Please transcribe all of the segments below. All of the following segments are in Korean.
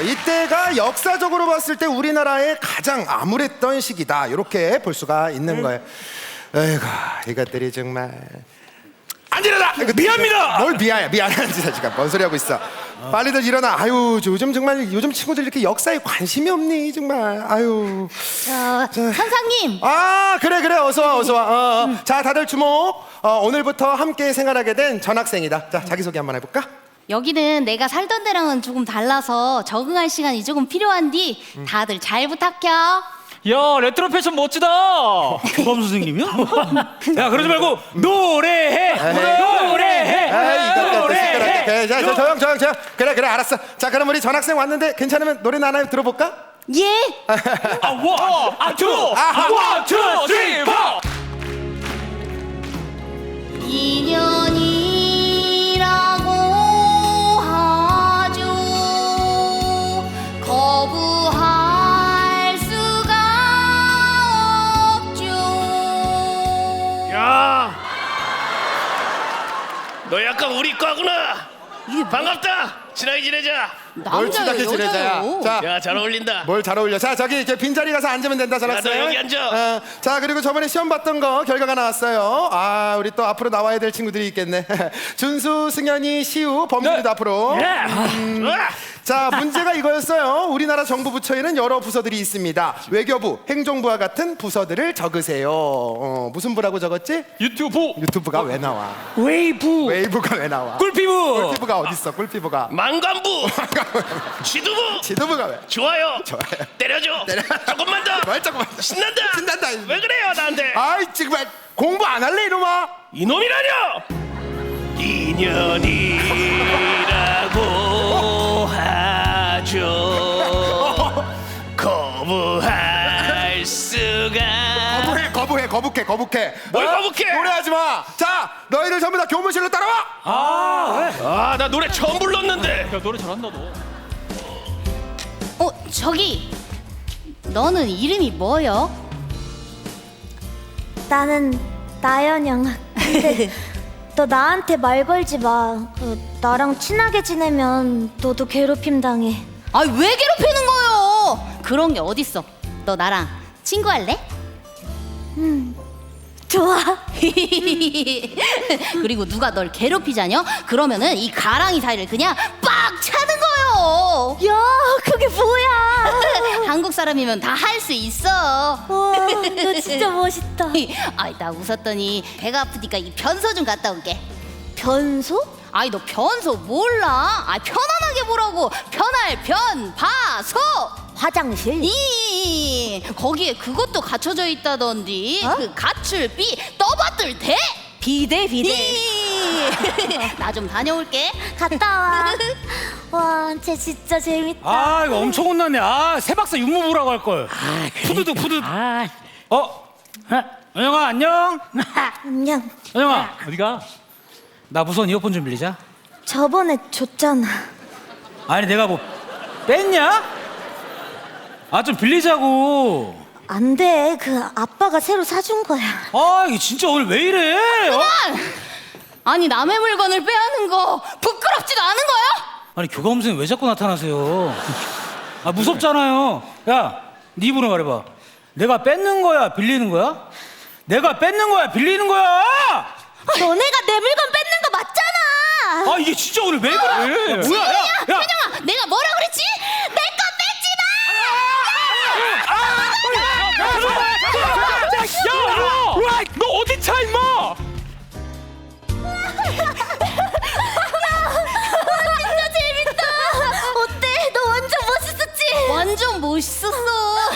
이때가 역사적으로 봤을 때 우리나라의 가장 암울했던 시기다. 이렇게 볼 수가 있는 거예요. 에이구, 이것들이 정말. 안 일어나! 미안합니다! 뭘 미안해, 미안한 짓 지금 뭔 소리 하고 있어. 빨리들 일어나. 아유, 요즘 정말 요즘 친구들 이렇게 역사에 관심이 없니 정말. 아유. 저 선상님 아, 그래 그래. 어서 와, 어서 와. 어, 어. 자, 다들 주목. 어, 오늘부터 함께 생활하게 된 전학생이다. 자, 자기 소개 한번 해볼까? 여기는 내가 살던 데랑은 조금 달라서 적응할 시간이 조금 필요한디 다들 잘 부탁해. 야 레트로 패션 멋지다! 교감 선생님이야? 야 그러지 말고 노래해! 노래해! 에이, 노래해! 자, 저, 조용, 조용, 조용. 그래, 그래, 알았어. 자, 그럼 우리 전학생 왔는데 괜찮으면 노래나 하나 들어볼까? 예. 아, 원, 아, 투, 아, 원, 투, 친하게 지내자. 뭘 친하게 지내자야. 자, 야, 잘 어울린다. 뭘 잘 어울려. 자, 저기 이제 빈자리 가서 앉으면 된다, 전학생. 야, 너 여기 앉아. 어, 자, 그리고 저번에 시험 봤던 거 결과가 나왔어요. 아, 우리 또 앞으로 나와야 될 친구들이 있겠네. 준수, 승현이, 시우, 범준이도 네. 앞으로. 예. 좋아. 자, 문제가 이거였어요. 우리나라 정부 부처에는 여러 부서들이 있습니다. 외교부, 행정부와 같은 부서들을 적으세요. 어, 무슨 부라고 적었지? 유튜브, 유튜브가 왜 나와? 웨이브, 웨이브가 왜 나와? 꿀피부! 꿀피부가 어딨어? 꿀피부가. 망간부. 지두부. 지도부가 왜? 좋아요. 좋아요. 때려줘. 때려. 조금만 더. 말 조금만 더. 신난다. 신난다. 왜 그래요, 나한테? 아이 정말 공부 안 할래 이놈아? 이놈이라뇨. 인연이라 거부해 거북해 거북해. 뭘 어? 거북해? 노래하지 마. 자 너희들 전부 다 교무실로 따라와. 아, 왜? 아, 나 노래 처음 불렀는데. 야, 노래 잘한다, 너. 어 저기 너는 이름이 뭐여? 나는 나연영. 근데 너 나한테 말 걸지 마. 그, 나랑 친하게 지내면 너도 괴롭힘 당해. 아 왜 괴롭히는 거요? 그런 게 어딨어? 너 나랑 친구할래? 좋아. 그리고 누가 널 괴롭히자녀? 그러면은 이 가랑이 사이를 그냥 빡 차는 거요. 야, 그게 뭐야? 한국 사람이면 다 할 수 있어. 와, 너 진짜 멋있다. 아이 나 웃었더니 배가 아프니까 이 변소 좀 갔다 올게. 변소? 아이 너 변소 몰라? 아 편안하게 보라고 편할 변 바소. 화장실? 이 거기에 그것도 갖춰져 있다던디 어? 그 가출비 떠받들 대 비대 비대. 나 좀 다녀올게 갔다 와. 와, 쟤 진짜 재밌다. 아, 이거 엄청 혼났네. 아, 세박사 육모부라고 할 걸. 푸드득, 푸드득. 어? 은영아, 안녕? 안녕. 은영아, 어디가? 나 무선 이어폰 좀 빌리자. 저번에 줬잖아. 아니, 내가 뭐, 뺐냐? 아, 좀 빌리자고. 안 돼. 그 아빠가 새로 사준 거야. 아, 이게 진짜 오늘 왜 이래? 어? 아니 남의 물건을 빼앗는 거 부끄럽지도 않은 거야? 아니, 교감선생 왜 자꾸 나타나세요? 아, 무섭잖아요. 야, 네 입으로 말해봐. 내가 뺏는 거야, 빌리는 거야? 내가 뺏는 거야, 빌리는 거야? 너네가 내 물건 뺏는 거 맞잖아. 아, 이게 진짜 오늘 왜 그래? 야, 뭐야, 야, 야. 현영아 내가 뭐라 그랬지? 내 거 뺏지 야! 와, 너 어디 차 임마? 진짜 재밌다. 어때? 너 완전 멋있었지? 마 완전 멋있었어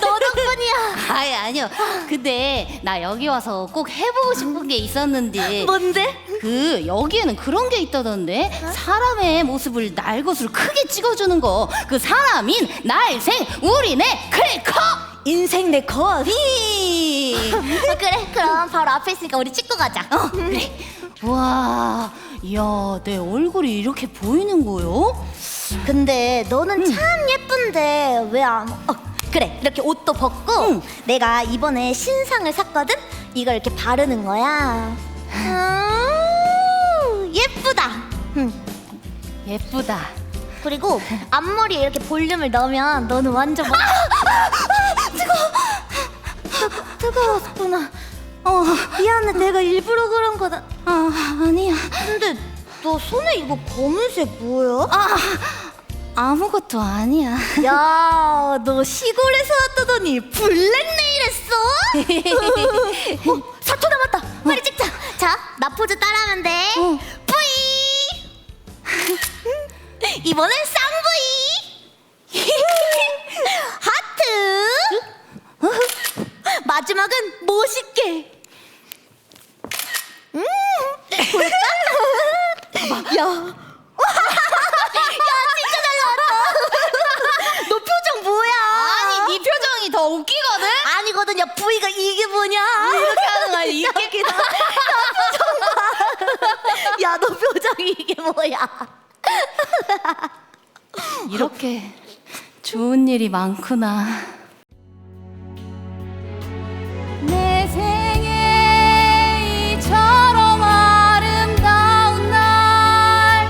너 덕분이야. 아이 아니요 근데 나 여기 와서 꼭 해보고 싶은 게 있었는데 뭔데? 그 여기에는 그런 게 있다던데 사람의 모습을 날것으로 크게 찍어주는 거 그 사람인 날생 우리네 클커 인생 내 컷. 히 어, 그래. 그럼 바로 앞에 있으니까 우리 찍고 가자. 어, 그래. 와, 야, 내 얼굴이 이렇게 보이는 거요? 근데 너는 참 예쁜데 왜 안? 어, 그래. 이렇게 옷도 벗고 응. 내가 이번에 신상을 샀거든. 이걸 이렇게 바르는 거야. 음, 예쁘다. 응. 예쁘다. 그리고 앞머리에 이렇게 볼륨을 넣으면 너는 완전 막... 뜨거워 뜨, 뜨거웠구나 어 미안해 내가 일부러 그런 거다 아 아니야 근데 너 손에 이거 검은색 뭐야? 아 아무것도 아니야 야, 너 시골에서 왔다더니 블랙네일 했어? 어, 사초 남았다. 빨리 찍자. 자, 나 포즈 따라하면 돼. 어. 뿌이. 이번엔 쌍뿌이. 하트. 마지막은 멋있게. 음, 볼까? 야. 야, 진짜 잘 나왔다. 너 표정 뭐야? 아니 네 표정이 더 웃기거든 아니거든요. 부위가 이게 뭐냐? 이렇게 하는 거 아니야 이렇게 야, 너 표정이 이게 뭐야? 이렇게 좋은 일이 많구나. 내 생에 이처럼 아름다운 날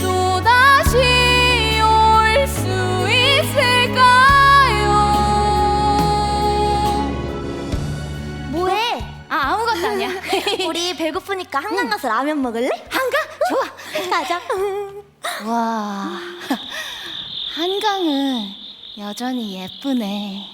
또다시 올 수 있을까요? 뭐해? 아 아무것도 아니야. 우리 배고프니까 한강 가서 라면 먹을래? 가자. 와 한강은 여전히 예쁘네.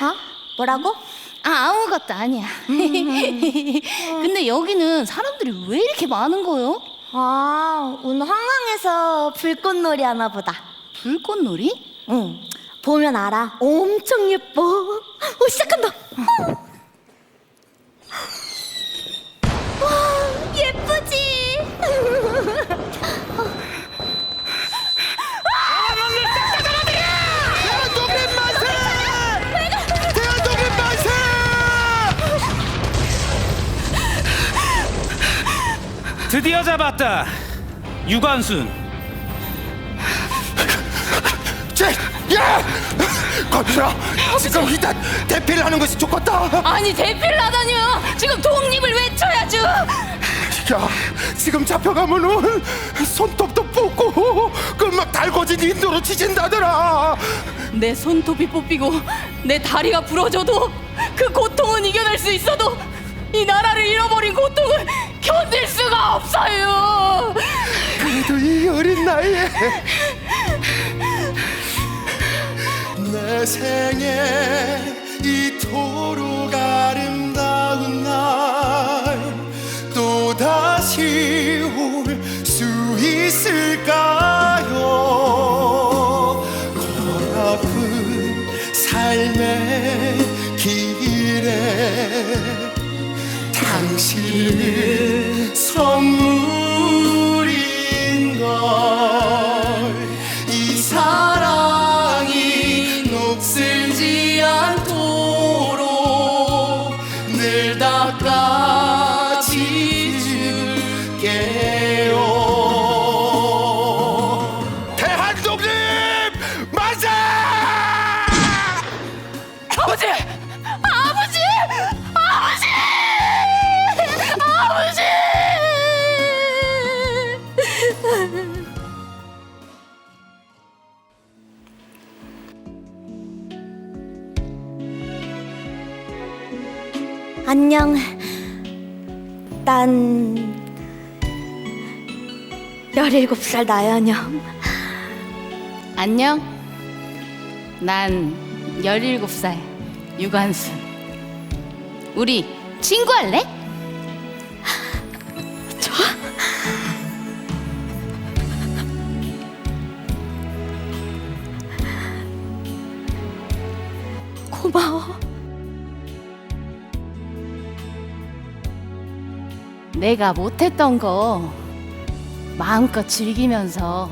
어? 뭐라고? 아 아무것도 아니야. 근데 여기는 사람들이 왜 이렇게 많은 거요? 아, 오늘 한강에서 불꽃놀이 하나 보다. 불꽃놀이? 응. 보면 알아. 엄청 예뻐. 오, 시작한다. 드디어 잡았다. 유관순. 쟤, 야! 건들아, 지금 일단 대피를 하는 것이 좋겠다. 아니 대피를 하다니요. 지금 독립을 외쳐야죠. 야, 지금 잡혀가면은 손톱도 뽑고 그막 달궈진 인도로 치진다더라. 내 손톱이 뽑히고 내 다리가 부러져도 그 고통은 이겨낼 수 있어도 이 나라를 잃어버린 고통을 견딜 수가 없어요. 그래도 이 어린 나이에 내 생에 이토록 아름다운 안녕. 난 17살 나연영. 안녕. 난 17살 유관순. 우리 친구할래? 고마 내가 못했던 거 마음껏 즐기면서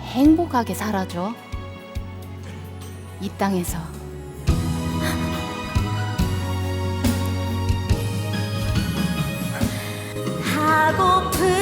행복하게 살아줘. 이 땅에서. 하고픈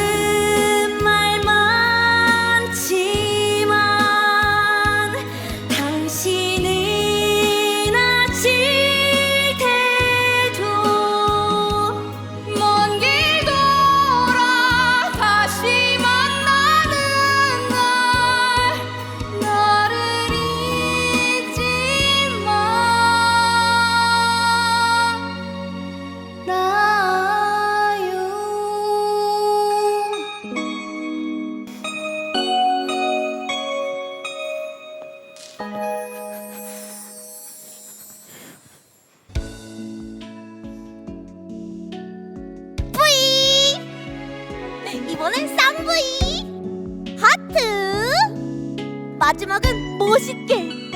마지막은 멋있게.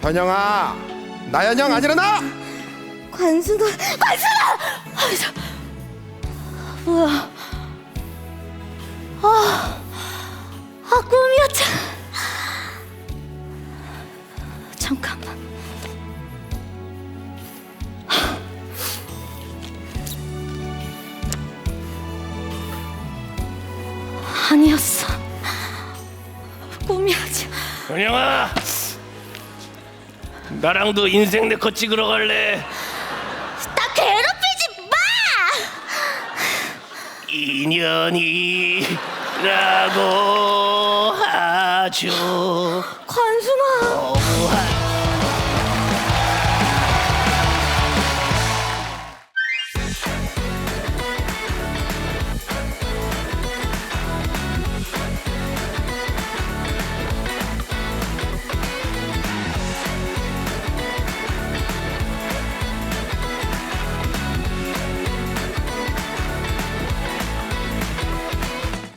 현영아 나현영 안 일어나 관순아, 관순아! 아, 저, 뭐야? 아, 아 꿈이었잖아. 잠깐만. 아니었어. 꿈이었지. 현영아 나랑도 인생 네컷 찍으러 갈래 나 괴롭히지 마! 인연이라고 하죠 관순아.